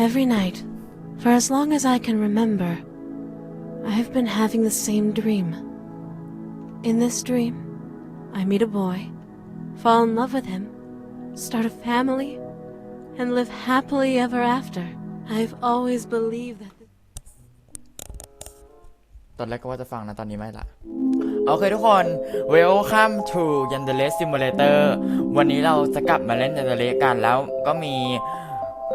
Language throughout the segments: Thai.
Every night, for as long as I can remember, I have been having the same dream. In this dream, I meet a boy, fall in love with him, start a family, and live happily ever after. I've always believed that. ตอนแรกก็ว่าจะฟังนะตอนนี้ไม่ละ โอเคทุกคน Welcome to Yandere Simulator วันนี้เราจะกลับมาเล่น Yandere กันแล้วก็มี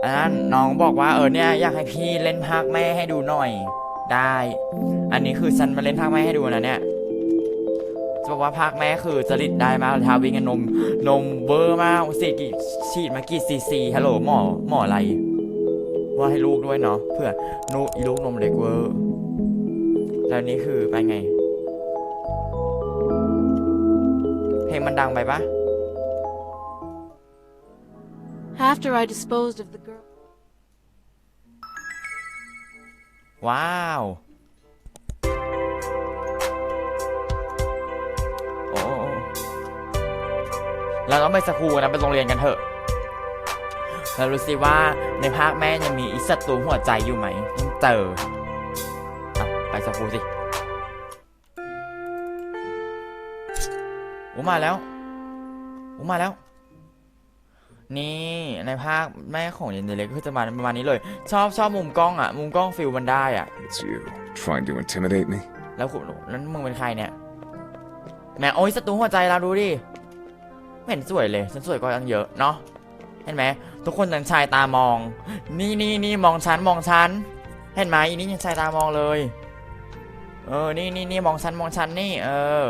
อันนั้นน้องบอกว่าเออเนี่ยอยากให้พี่เล่นภาคแม่ให้ดูหน่อย ได้ อันนี้คือฉันมาเล่นภาคแม่ให้ดูนะเนี่ยจะบอกว่าภาคแม่คือจริตได้มากทาวิ่งกับนมนมเบอร์มากสิกี่ฉีดมากี่ซีซีฮัลโหลหมอหมออะไร ว่าให้ลูกด้วยเนาะเพื่อนูอีลูกนมเล็กเวอร์แล้วนี่คือไปไง เพลงมันดังไปปะ After I disposed of the girl. ว้าว โอ้เราต้องไปสกูนะไปโรงเรียนกันเถอะแล้วรู้สิว่าในภาคแม่ยังมีอีสตว์ตัวหัวใจอยู่ไหมต้องเจอเอาไปสกูสิอูมาแล้วอูมาแล้ว นี่ในภาคแม่ของเยนเดเล็กก็จะมาประมาณนี้เลย ชอบชอบมุมกล้องอะ มุมกล้องฟิลมันได้อะ It's you, trying to intimidate me? แล้วคุณแล้วมึงเป็นใครเนี่ยแหมโอ้ยศัตรูหัวใจเราดูดิไม่เห็นสวยเลย ฉันสวยกว่าตั้งเยอะเนาะเห็นไหมทุกคนยังชายตามอง นี่นี่นี่มองฉันมองฉันเห็นไหมอีนี่ยังชายตามองเลย เออนี่นี่นี่มองฉันมองฉันนี่ เออ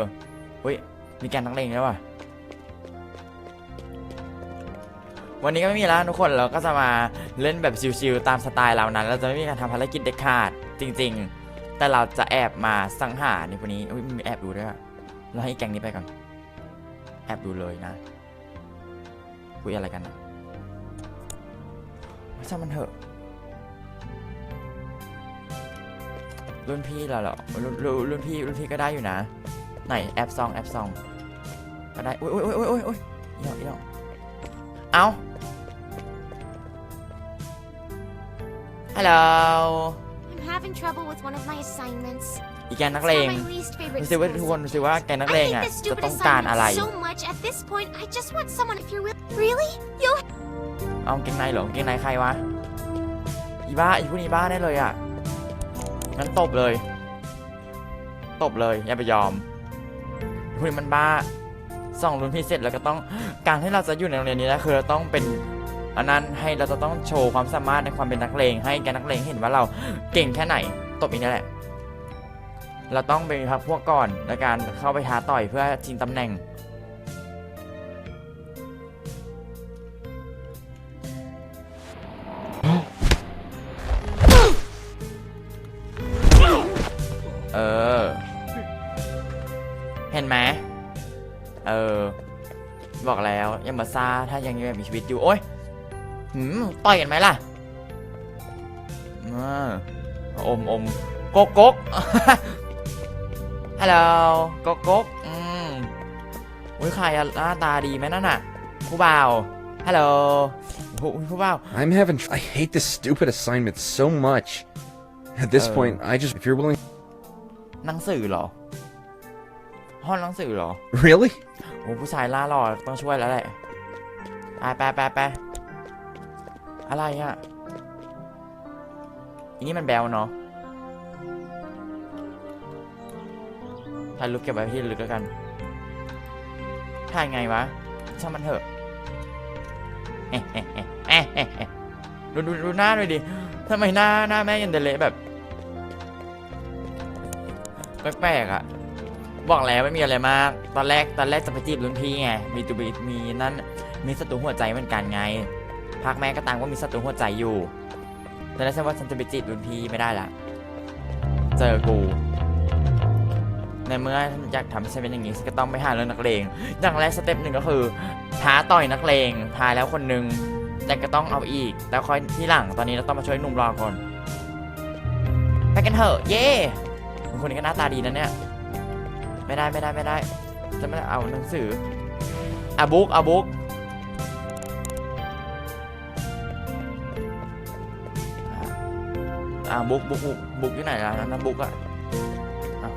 อุ้ยมีการนักเลงแล้วว่ะ วันนี้ก็ไม่มีแล้วทุกคนเราก็จะมาเล่นแบบชิวๆตามสไตล์เรานั้น เราจะไม่มีการทำภารกิจเด็ดขาดจริง ๆ แต่เราจะแอบมาสังหารในวกนี้อุ๊ยมีแอบดูด้วยเราให้แกงนี้ไปก่อน แอบดูเลยนะคุยอะไรกันนะว่าช่างมันเถอะรุ่นพี่เราเหรอรุ่นรุ่นรุ่นพี่รุ่นพี่ก็ได้อยู่นะ ไหนแอปซองแอปซองก็ได้อุ้ยอุ้ยอุ้ยอุ้ยอุ้ยอีดอกอีดอก เอาฮัลโหล I'm having trouble with one of my assignments. อีแกงนักเลง It's not my least favorite ดูสิว่าทุก school. คนดูสิว่าแกงนักเล I ง hate อะ this จะ stupid ต้องการอะไร assignment so much. At this point, I just want someone. If you're really, really, you'll เอาเกงในเหรอเกงในใครวะ อีบ้าอีพวกนี้บ้าแน่เลยอะ งั้นตบเลย ตบเลย อย่าไปยอมอีพวกนี้มันบ้า สองรุ่นพี่เสร็จแล้วก็ต้องการที่เราจะอยู่ในโรงเรียนนี้นะคือเราต้องเป็นอันนั้นให้เราจะต้องโชว์ความสามารถในความเป็นนักเลงให้แกนักเลงเห็นว่าเราเก่งแค่ไหนตบอีกนี่แหละ เราต้องไปพักพวกก่อนในการเข้าไปท้าต่อยเพื่อชิงตำแหน่ง ซาถ้ายังมีชีวิตอยู่ โอ๊ยหืมต่อยกันไหมล่ะอ่าอมอมกกกกฮัลโหลกกกกอืมอุ้ยใครอะหน้าตาดีไหมนั่นน่ะผู้บ่าว ฮัลโหลผู้ผู้บ่าว I'm having. Tr- I hate this stupid assignment so much. At this Uh. point, I just. If you're willing. หนังสือเหรอ ห้องหนังสือเหรอ Really? โอ้ผู้ชายล่าหล่อต้องช่วยแล้วแหละ ไปไปไปไปอะไรอะอันนี้มันแบลเนาะถ่ายรูปเก็บไว้ที่ลึกแล้วกัน ถ่ายไงวะ ช่างมันเถอะดูดูดูหน้าเลยดิทำไมหน้าหน้าแม่ยันเดเละแบบแปลกๆอะ บอกแล้วไม่มีอะไรมาก ตอนแรกตอนแรกจะไปจีบรุ่นพี่ไง มีตูบีมีนั่น มีศัตรูหัวใจเหมือนกันไงภาคแม่ก็ตามว่ามีศัตรูหัวใจอยู่ แต่แล้วฉันว่าฉันจะไปจีบรุ่นพี่ไม่ได้ละเจอกู ในเมื่อฉันอยากทำให้ฉันเป็นอย่างนี้ฉันก็ต้องไปหาเรื่องนักเลง อย่างแรกสเต็ปหนึ่งก็คือท้าต่อยนักเลงท้าแล้วคนหนึ่งแต่ก็ต้องเอาอีก แล้วค่อยที่หลังตอนนี้เราต้องมาช่วยหนุ่มรอก่อนไปกันเถอะ เย่คนนี้ก็หน้าตาดีนะเนี่ย ไม่ได้ไม่ได้ไม่ได้ จะไม่เอาหนังสืออะบุ๊กอะบุ๊กาบุกบุกบุกบุกอยู่ไหนล่ะนั่นนะบุกอะอ้าว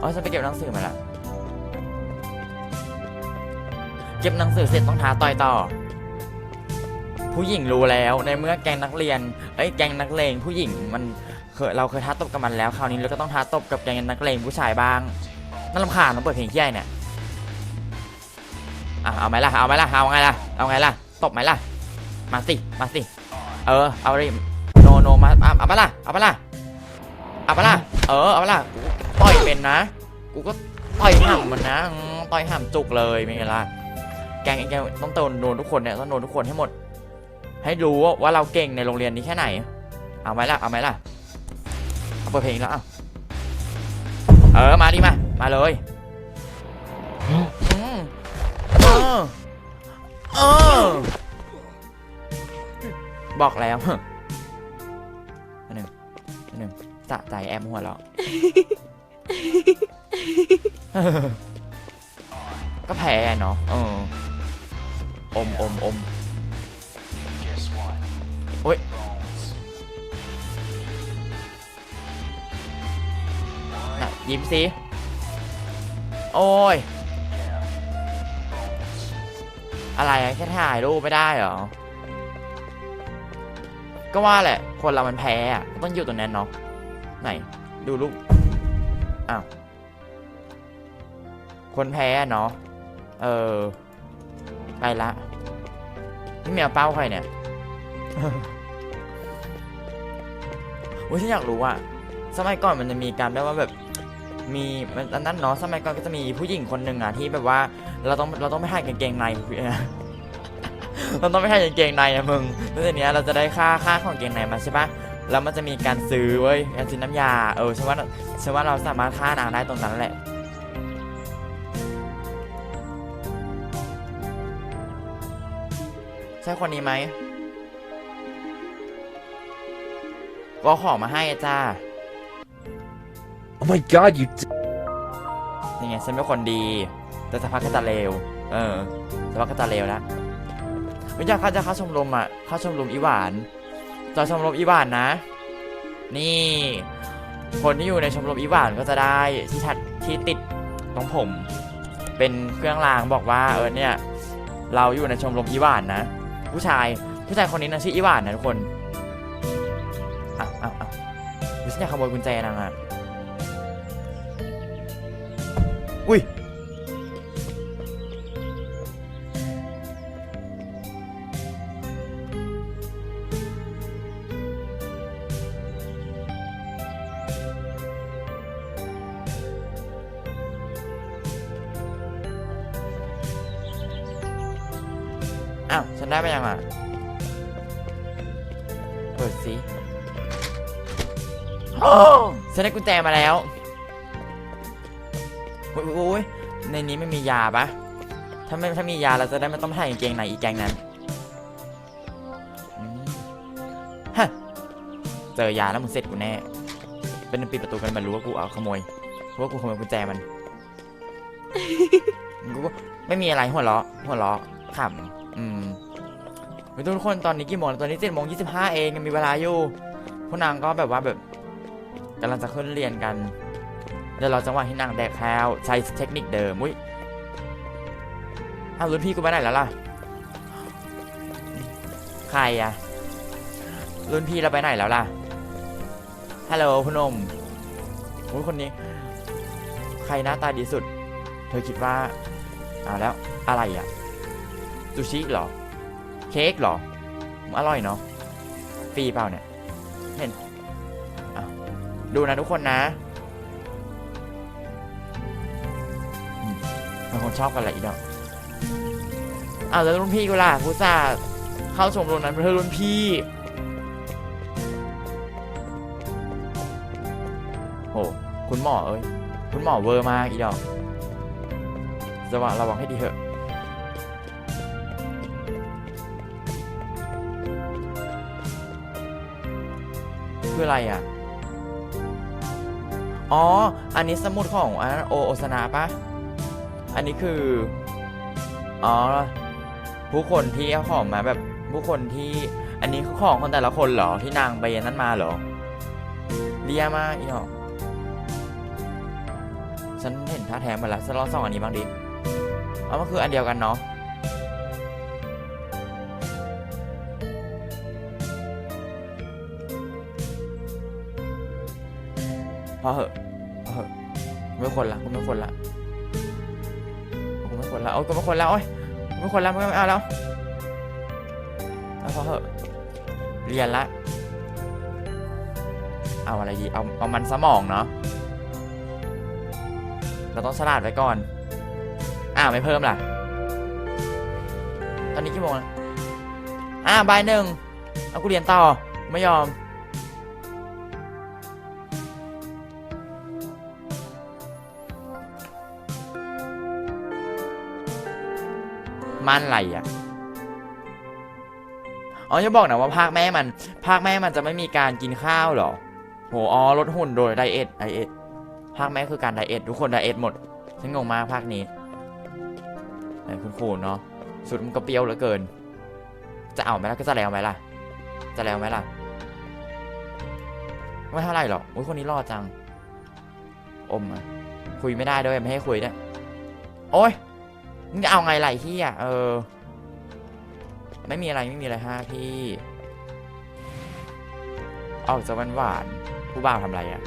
อ๋อฉันไปเก็บหนังสือมาละเก็บหนังสือเสร็จต้องท้าต่อยต่อ ผู้หญิงรู้แล้วในเมื่อแกงนักเรียนเอ้ยแกงนักเลงผู้หญิงมันเคยเราเคยท้าตบกับมันแล้วคราวนี้เราก็ต้องท้าตบกับแกงนักเลงผู้ชายบ้างน่ารำคาญต้องเปิดเพลงที่ยเนี่ยอะเอาไหมล่ะเอาไหมล่ะเอาไงล่ะเอาไงล่ะตบไหมล่ะ มาสิ มาสิ เออ เอาเลยโนโนมาเอาเอาปะล่ะ เอาปะล่ะ เอาปะล่ะ เออ เอาปะล่ะ กูต่อยเป็นนะ กูก็ต่อยห่ำมันนะอืมต่อยห่ำจุกเลยเป็นไงล่ะ แกงแกงต้องโดนโดนทุกคนเนี่ยต้องโดนทุกคนให้หมด ให้รู้ว่าว่าเราเก่งในโรงเรียนนี้แค่ไหน เอาไหมล่ะ เอาไหมล่ะ เอาเปิดเพลงแล้วเอาเออ มาดิมา มาเลยอืมเออเออ บอกแล้วหนึ่งหนึ่งสะใจแอมหัวเราะก็แพ้เนาะเอออมอมอมโอ้ยน่ะยิ้มสิ โอ้ย อะไรแค่ถ่ายรูปไม่ได้เหรอ ก็ว่าแหละ คนเรามันแพ้อะต้องอยู่ตรงนั้นเนาะไหน ดูรูปอ้าวคนแพ้เนาะเออไปละนี่แมวเป้าใครเนี่ยโอ้ยฉันอยากรู้ว่าสมัยก่อนมันจะมีการแบบว่าแบบมีมันนั้นเนาะสมัยก่อนก็จะมีผู้หญิงคนหนึ่งอะที่แบบว่าเราต้องเราต้องไม่ให้กางเกงใน เราต้องไม่ให้กางเกงในอะมึงแล้วทีเนี้ยเราจะได้ค่าค่าของกางเกงในมาใช่ปะแล้วมันจะมีการซื้อเว้ยการซื้อน้ำยา เออฉันว่าฉันว่าเราสามารถค่านางได้ตรงนั้นแหละใช่คนนี้ไหมก็เอาของมาให้อะจ้า Oh my god, you. D- นี่ไงฉันเป็นคนดี แต่สักพักก็จะเลวเออสักพักก็จะเลวแล้ว ไม่อยากเข้าจะเข้าชมรมอะเข้าชมรมอีหวานจอชมรมอีหวานนะ นี่ คนที่อยู่ในชมรมอีหวานก็จะได้ที่ทัดที่ติดตรงผม เป็นเครื่องรางบอกว่าเออเนี่ย เราอยู่ในชมรมอีหวานนะ ผู้ชายผู้ชายคนนี้นะชื่ออีหวานนะทุกคนอะอะอะดิฉันอยากขโมยกุญแจนางอะ ได้กุญแจมาแล้วโอ้ยโอ้ยในนี้ไม่มียาปะถ้าไม่ถ้ามียาเราจะได้ไม่ต้องถ่กางเกงในอีกแกงนั้นฮะเจอยาแล้วมึงเสร็จกูแน่ เป็นปิดประตูกันมันรู้ว่ากูเอาขโมยเพราะว่ากูขโมยกุญแจมันกูไม่มีอะไรหัวเราะหัวเราะขำอืมเฮ้ยทุกคนตอนนี้กี่โมงตอนนี้เจ็ดโมงยี่สิบห้าเองยังมีเวลาอยู่พวกนางก็แบบว่าแบบำลังจะขึ้นเรียนกันเดี๋ยวเราจังหวะที่นางแดกข้าวใช้เทคนิคเดิมอุ้ยเอารุ่นพี่กูไปไหนแล้วล่ะ ใครอะรุ่นพี่เราไปไหนแล้วล่ะ ฮัลโหลพนมอุ้ยคนนี้ ใครหน้าตาดีสุด เธอคิดว่าเอาแล้วอะไรอะซูชิเหรอ เค้กเหรอ อร่อยเนาะ ฟรีเปล่าเนี่ย เห็น ดูนะทุกคนนะมันคงชอบกันแหละอีดอกอ้าวแล้วรุ่นพี่กูล่ะกูจะเข้าชมรมนั้นเพื่อรุ่นพี่โหคุณหมอเอ้ยคุณหมอเวอร์มากอีดอกระวังระวังให้ดีเถอะคืออะไรอะ อ๋อ อันนี้สมุดของอันโอโอสนาปะอันนี้คือ อ๋อ ผู้คนที่เอาของมาแบบผู้คนที่ อันนี้ของคนแต่ละคนเหรอที่นางไปนั้นมาเหรอเลียมากอีหรอกฉันเห็นท่าแท้มาแล้วฉันลองส่องอันนี้บ้างดิ เอามันคืออันเดียวกันเนาะ พอเหอะพอเหอะไม่คนละกูไม่คนละกูไม่คนละโอ้ยกูไม่คนละโอ้ยกูไม่คนละไม่เอาแล้วพอเหอะเรียนละเอาอะไรดีเอาเอามันสมองเนาะเราต้องฉลาดไว้ก่อน อ้าวไม่เพิ่มล่ะ ตอนนี้กี่โมงแล้วอ่าบ่ายหนึ่งเอากูเรียนต่อ ไม่ยอม มันไรอะอ๋อจะบอกนะว่าภาคแม่มันภาคแม่มันจะไม่มีการกินข้าวหรอโหอ๋อลดหุ่นโดยไดเอทไดเอทภาคแม่คือการไดเอททุกคนไดเอทหมดฉันงงมากภาคนี้ไหนคุณครูเนาะสุดมันก็เปรี้ยวเหลือเกิน จะเอาไหมล่ะก็จะแล้วไหมล่ะ จะแล้วไหมล่ะไม่เท่าไหร่หรอกอุ้ยคนนี้รอดจัง อมอะคุยไม่ได้ด้วยไม่ให้คุยด้วยโอ้ย มึงจะเอาไงไหลที่อะเออ ไม่มีอะไรไม่มีอะไรฮะพี่เอาจะหวานหวานๆผู้บ่าวทำอะไรอะ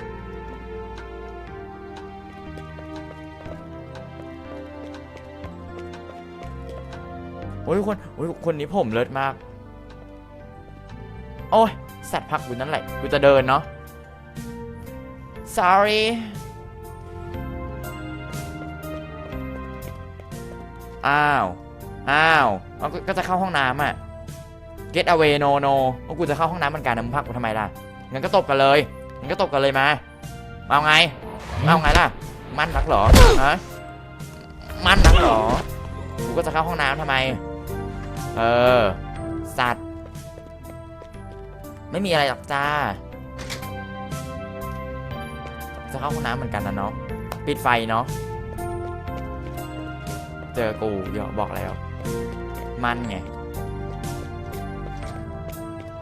โอ้ยคนโอ้ยคนนี้ผมเลิศมาก โอ้ยสัตว์พักกูนั่นแหละ กูจะเดินเนาะ sorry อ้าว อ้าวเอาก็จะเข้าห้องน้ำอะ get away no no ว่ากูจะเข้าห้องน้ำเหมือนกันนะมึงพักกูทำไมล่ะ งั้นก็ตบกันเลย งั้นก็ตบกันเลยมา เอาไง เอาไงล่ะ มันนักเหรอ ฮะ มันนักเหรอ กูก็จะเข้าห้องน้ำทำไม เออ สัตว์ ไม่มีอะไรหรอกจ้า จะเข้าห้องน้ำเหมือนกันนะเนาะ ปิดไฟเนาะ เจอกูเดี๋ยวบอกแล้ว มันไง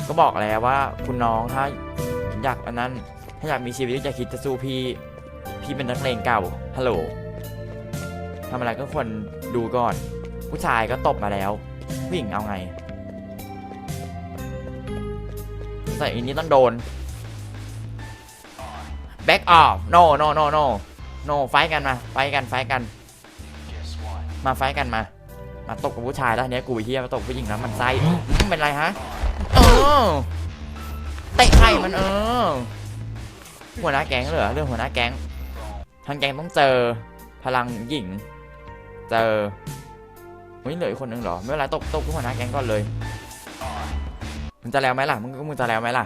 ก็บอกแล้วว่าคุณน้องถ้าอยากอันนั้น ถ้าอยากมีชีวิตที่จะคิดจะสู้พี่ พี่เป็นนักเลงเก่าฮัลโหลทำอะไรก็ควรดูก่อน ผู้ชายก็ตบมาแล้วผู้หญิงเอาไงแต่อันนี้ต้องโดน back off no no no no no ไฟกันมาไฟกันไฟกัน มาไฟท์กันมา มาตบกับผู้ชายแล้วทีเนี้ยกูไอ้เฮียมาตบผู้หญิงแล้วมันไส้อืมเป็นไรฮะเออเตะไข่มันเออ หัวหน้าแก๊งเหรอเรื่องหัวหน้าแก๊งทางแก๊งต้องเจอพลังหญิง เจอเฮ้ยเหลืออีกคนนึงเหรอไม่เป็นไรตบตบหัวหน้าแก๊งก่อนเลยมึงจะแล้วไหมล่ะมึงก็มึงจะแล้วไหมล่ะ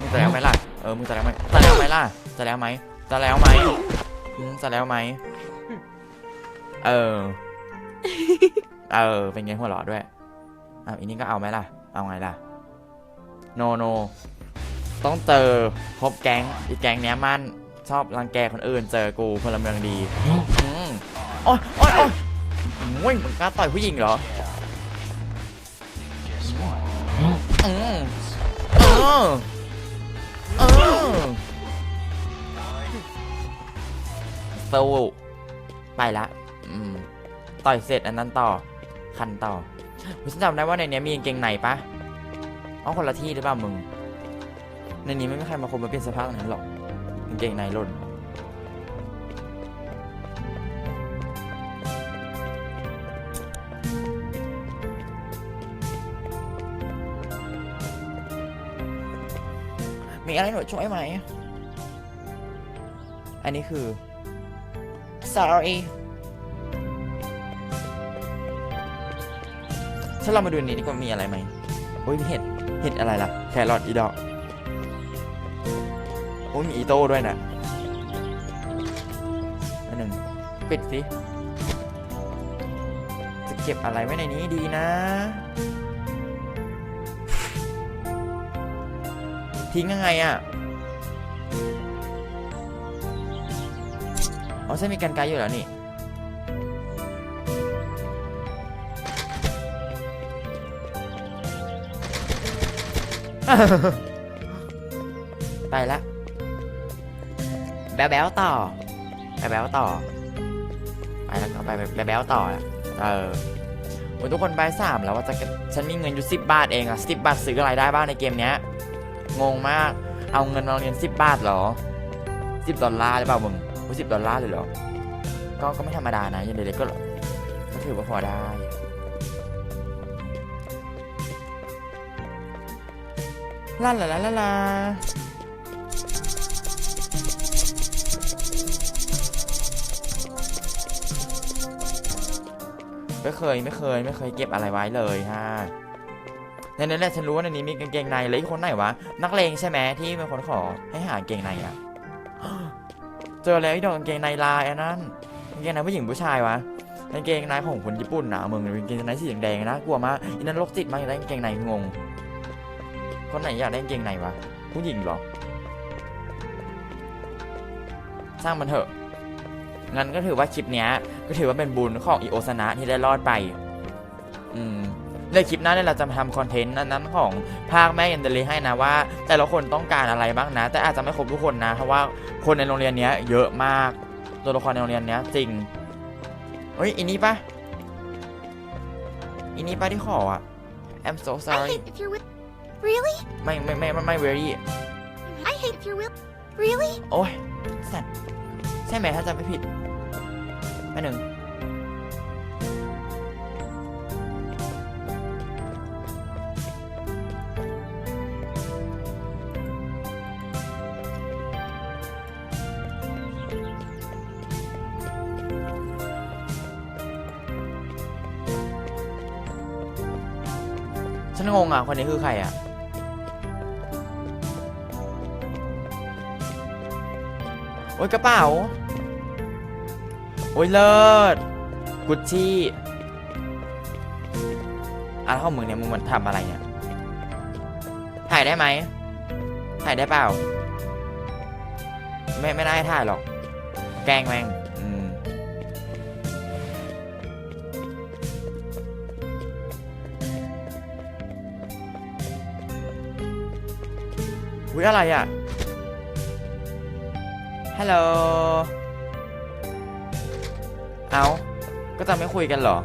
มึงจะแล้วไหมล่ะเออมึงจะแล้วไหมจะแล้วไหมล่ะจะแล้วไหมจะแล้วไหมอืมจะแล้วไหม เออ เออ เป็นไงหัวเราะด้วยอะอันนี้ก็เอาไหมล่ะ เอาไงล่ะ โนโน ต้องเจอพบแก๊ง อีกแก๊งเนี้ยมันชอบรังแกคนอื่น เจอกูพลเมืองดีโอ้ยโอ้ยโอ้ยโอ้ยมึงกล้าต่อยผู้หญิงเหรออืมเออเออสู้ไปละ ต่อยเสร็จอันนั้นต่อ คันต่อเฮ้ยฉันจำได้ว่าในนี้มีกางเกงในปะอ๋อคนละที่หรือเปล่ามึง ในนี้ไม่มีใครมาคมมาเปลี่ยนสภาพนั้นหรอกกางเกงในหล่นมีอะไรหนูช่วยไหม อันนี้คือ sorry ถ้าเรามาดูนนี้ดีกว่ามีอะไรไหมโอ้ยมีเห็ด เห็ดอะไรล่ะ แครอทอีดอกโอ้ยมีอีโต้ด้วยนะอันหนึ่งปิดสิ จะเก็บอะไรไว้ในนี้ดีนะ ทิ้งยังไงอะ่ะ อ๋อใช่มีกันไกลอยู่แล้วนี่ ไปละแบ๊วแบวต่อแบ๊วแบ๊วต่อ ไปแล้วก็ไปแบ๊วแบวต่ออะเออโอ้ยทุกคนไปสามแล้วว่าจะฉันมีเงินอยู่สิบบาทเองอะสิบบาทซื้ออะไรได้บ้างในเกมเนี้ยงงมากเอาเงินมาเรียนสิบบาทหรอสิบดอลลาร์หรือเปล่ามึงสิบดอลลาร์เลยเหรอก็ก็ไม่ธรรมดานะยังเด็กๆก็ก็ถือว่าพอได้ ลาลาลาลาลาไม่เคยไม่เคยไม่เคยเก็บอะไรไว้เลยฮะในนั้นแหละฉันรู้ว่าในนี้มีกางเกงในแล้วอีกคนไหนวะนักเลงใช่ไหมที่เป็นคนขอให้หากางเกงในอะเจอแล้วไอ้ดอกกางเกงในลายอันนั้นกางเกงในผู้หญิงผู้ชายวะกางเกงในของคนญี่ปุ่นนะมึงกางเกงในสีแดงๆนะกลัวมากอันนั้นโรคจิตมากอยากได้กางเกงในงง คนไหนอยากได้กางเกงในวะ ผู้หญิงเหรอ สร้างมันเถอะ งั้นก็ถือว่าคลิปนี้ก็ถือว่าเป็นบุญของอีโอซานะที่ได้รอดไป อืมในคลิปหน้าเนี่ยเราจะทำคอนเทนต์นั้นของภาคแม่ยันเดลีให้นะว่า แต่ละคนต้องการอะไรบ้างนะ แต่อาจจะไม่ครบทุกคนนะ เพราะว่าคนในโรงเรียนเนี้ยเยอะมาก ตัวละครในโรงเรียนเนี้ยจริงเฮ้ยอีนี้ปะอีนี้ปะที่ขออะ I'm so sorry Really? ไม่ไม่ไม่ไม่ไม่ very I hate if you're with. Really? โอ้ยสัตว์ใช่ไหมถ้าจำไม่ผิดแม่หนึ่ง ฉันงงอะ คนนี้คือใครอะ อ้ยกระเป๋า โอ้ยเลิศ กุชชี่อะแล้องมึงเนี่ยมึงมันทำอะไรเนี่ย ถ่ายได้ไหม ถ่ายได้เปล่า ไม่ไม่ได้ถ่ายหรอก แกงแมงอืมอุ้ยอะไรอะ ฮัลโหล เอา ก็จะไม่คุยกันเหรอ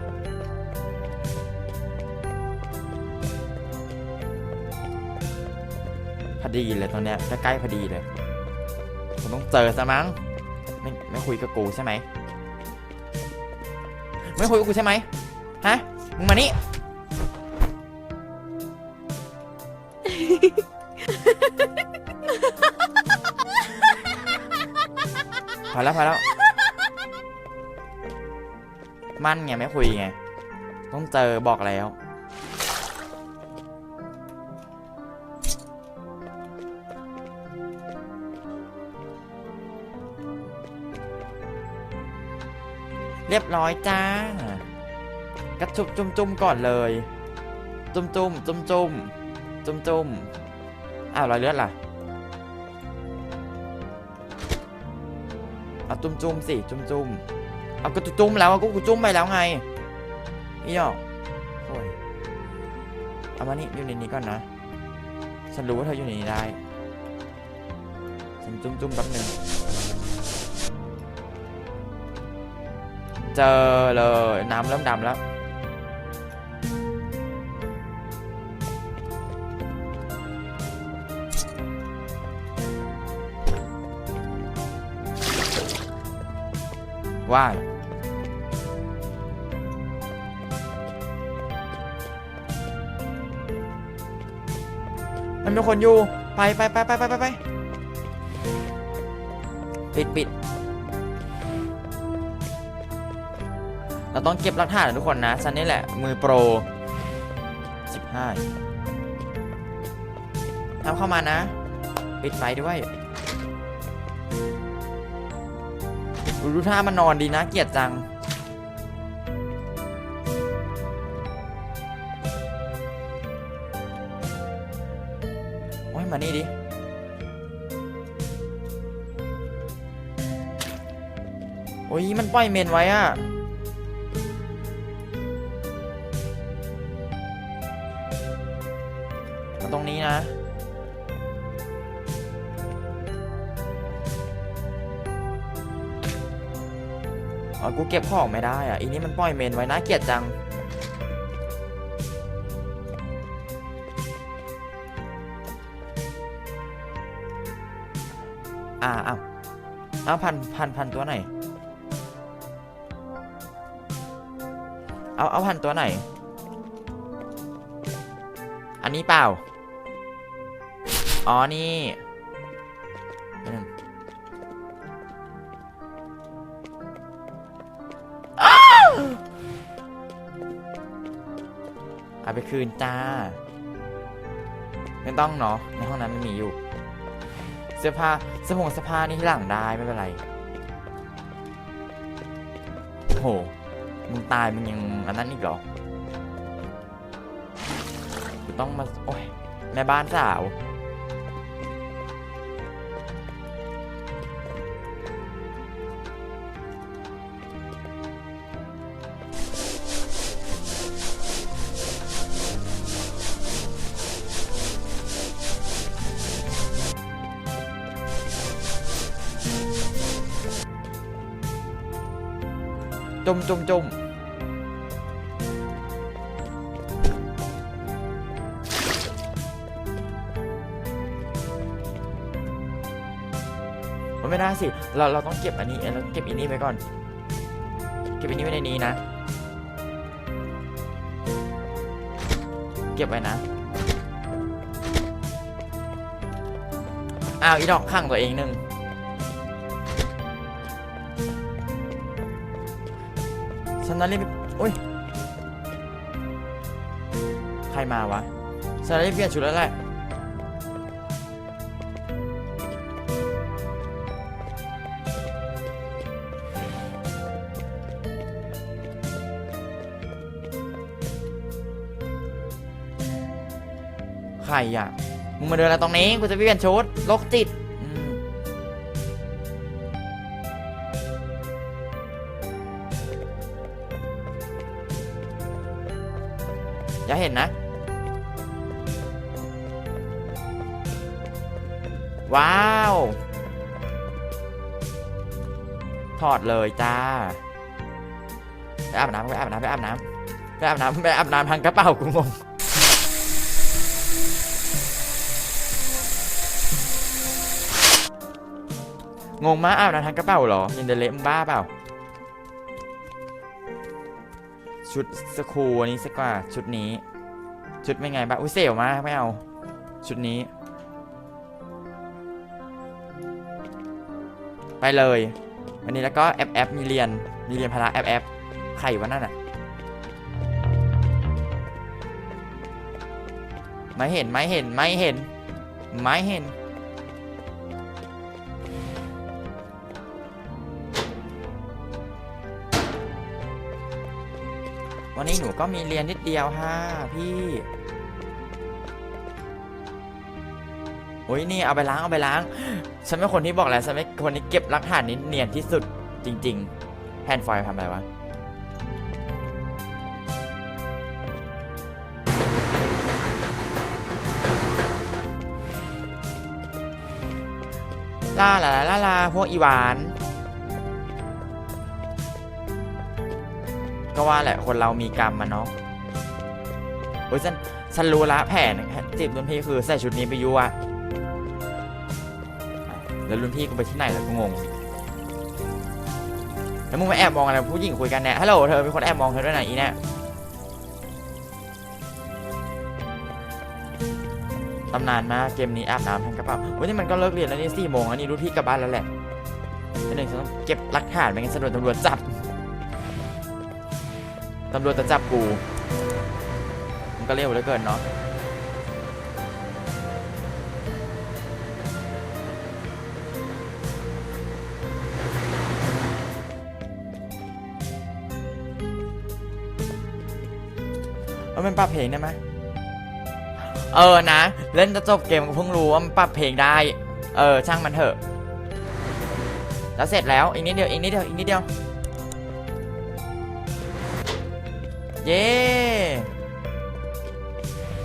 พอดีเลยตอนเนี้ยใกล้ๆพอดีเลยผมต้องเจอซะมั้ง ไม่ไม่คุยกับกูใช่ไหม ไม่คุยกับกูใช่ไหมฮะ มึงมานี่ อแล้วพอแล้ว มันไงไม่คุยไง ต้องเจอบอกแล้ว เรียบร้อยจ้ากระชุบจุ่มจุ่มๆก่อนเลย จุ่มจุ่มจุ่มจุ่มจุ่มจุ่มอ้าวรอยเลือดล่ะ จุ่มจุ่มๆสิจุ่มจุ่มๆเอาก็จุ่มแล้วก็กูจุ่มไปแล้วไงอีหยอกโอ้ยเอามานี่อยู่ในนี้ก่อนนะ ฉันรู้ว่าเธออยู่ในนี้ได้ ฉันจุ่มจุ่มๆแป๊บหนึ่งเจอเลยน้ำเริ่มดำแล้ว ว่ายมันมีคนอยู่ ไปไปไปไปไปไปไปปิดปิดเราต้องเก็บหลักฐานทุกคนนะฉันนี่แหละ มือโปรสิบห้าทำเข้ามานะ ปิดไฟด้วย ดูท่ามันนอนดีนะ เกลียดจัง โอ้ย มานี่ดิ โอ้ย มันปล่อยเมนไว้อะมาตรงนี้นะ กูเก็บของไม่ได้อะอีนี่มันปล่อยเมนไว้น่าเกลียดจัง อ่าอ้าวอ้าวพันพันพันตัวไหน เอาเอาพันตัวไหน อันนี้เปล่า อ๋อนี่ เอาไปคืนจ้า ไม่ต้องเนาะในห้องนั้นไม่มีอยู่ เสื้อผ้าเสื้อผงเสื้อผ้านี่ที่หลังได้ไม่เป็นไรโหมึงตายมึงยังอันนั้นอีกเหรอกูต้องมา โอ้ยแม่บ้านสาว จุ่มจุ่มมันไม่ได้สิ เราเราต้องเก็บอันนี้เราเก็บอันนี้ไว้ก่อน เก็บอันนี้ไว้ในนี้นะ เก็บไว้นะ อ้าวอีดอกข้างตัวเองหนึ่ง นนั้นรีบโอ้ย ใครมาวะฉันรีบเปลี่ยนชุดแล้วแหละใครอะ มึงมาเดินอะไรตรงนี้ กูจะเปลี่ยนชุดโรคจิต อย่าเห็นนะ ว้าว ถอดเลยจ้า ไปอาบน้ำไปอาบน้ำไปอาบน้ำไปอาบน้ำไปอาบน้ำทางกระเป๋ากูงงงงมากอาบน้ำทางกระเป๋าเหรอยินเดเละมึงบ้าเปล่า ชุดสคูอันนี้สักกว่าชุดนี้ ชุดเป็นไงบ้างอุ้ยเสียวมากไม่เอา ชุดนี้ ไปเลย วันนี้แล้วก็แอปแอปมีเรียนมีเรียนพละแอปแอปใครวะนั่นอะไม่เห็นไม่เห็นไม่เห็นไม่เห็น วันนี้หนูก็มีเรียนนิดเดียวฮะพี่โอ้ยนี่เอาไปล้างเอาไปล้าง ฉันเป็นคนที่บอกแล้วฉันเป็นคนที่เก็บหลักฐานนี้เนียนที่สุดจริง ๆ แผ่นฟอยล์ทำอะไรวะลาลาลาลาลาพวกอีหวาน ก็ว่าแหละคนเรามีกรรมมันเนาะโอ้ยฉันฉันรู้ละแผนจีบรุ่นพี่คือใส่ชุดนี้ไปยั่วแล้วรุ่นพี่กูไปที่ไหนแล้วกูงงแล้วมึงมาแอบมองอะไรผู้หญิงคุยกันเนี่ยฮัลโหลเธอเป็นคนแอบมองเธอด้วยนะอีเนี่ยตำนานมากเกมนี้อาบน้ำทั้งกระเป๋าวันนี้มันก็เลิกเรียนแล้วนี่สี่โมงแล้วนี่รุ่นพี่กลับบ้านแล้วแหละนหนึ่งฉันต้องเก็บหลักฐานไม่งั้นฉันโดนตำรวจจับ ตำรวจจะจับกูมันก็เร็วเหลือเกินเนาะเอามันปรับเพลงได้ไหมเออนะ เล่นจะจบเกมก็เพิ่งรู้ว่ามันปรับเพลงได้ เออช่างมันเถอะ แล้วเสร็จแล้วอีกนิดเดียวอีกนิดเดียวอีกนิดเดียว เย้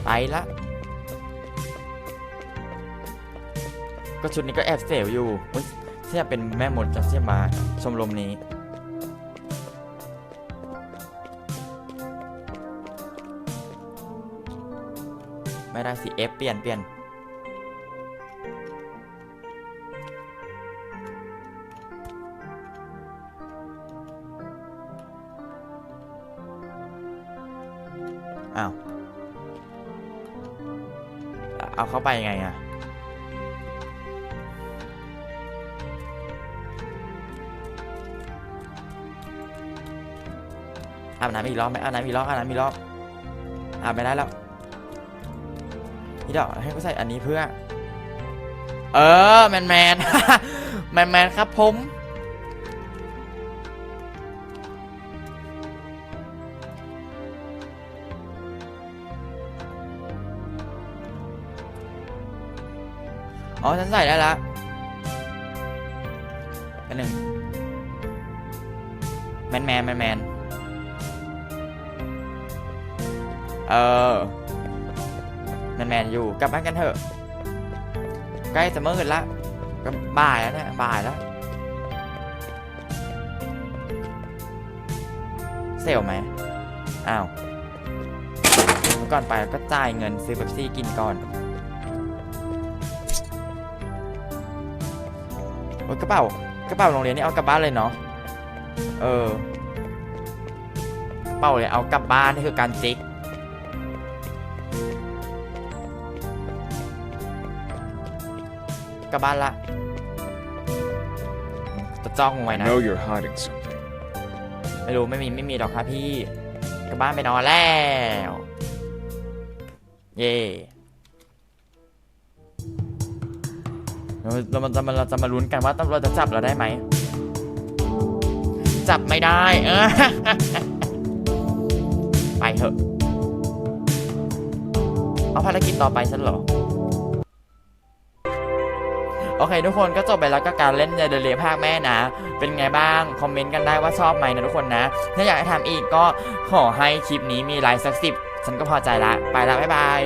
ไปละก็ชุดนี้ก็แอบเสียวอยู่เสียเป็นแม่มดจะเสียมาชมรมนี้ ไม่ได้สิเอฟเปลี่ยนเปลี่ยน เข้าไปยังไงอะอาบน้ำอีกรอบไหมอาบน้ำอีกรอบอาบน้ำอีกรอบอาบไม่ได้แล้วนี่เดี๋ยวให้กูใส่อันนี้เพื่อ เออ แมนแมนแมนแมนครับผม อ๋อฉันใส่ได้ล้วอันหนึ่งแมนแมนแมนแมนเออแมนแมนอยู่กลับบ้านกันเถอะ ใกล้จะมืดละก็บ่ายแล้วเนี่ยบ่ายแล้วเซลไหมอ้าวเมื่อก่อนไปก็จ่ายเงินซื้อเบปซี่กินก่อน ยกระเป๋ากระเป๋าโรงเรียนนี่เอากลับบ้านเลยเนาะเออกระเป๋าเลยเอากลับบ้านนี่คือการจิกกลับบ้านละจะจ้องไว้ I นะ know you're hiding something. ไม่รู้ไม่มีไม่มีดอกครับพี่กลับบ้านไปนอนแล้ว เย่ เราเราจะมาเราจะมาลุ้นกันว่าตำรวจจะจับเราได้ไหม จับไม่ได้ เออ ไปเถอะ เอาภารกิจต่อไปฉันเหรอ โอเคทุกคนก็จบไปแล้วก็การเล่นในเดเรีภาคแม่นะ เป็นไงบ้าง คอมเมนต์กันได้ว่าชอบไหมนะทุกคนนะ ถ้าอยากให้ทำอีกก็ขอให้คลิปนี้มีไลค์สักสิบฉันก็พอใจละ ไปละบ๊ายบาย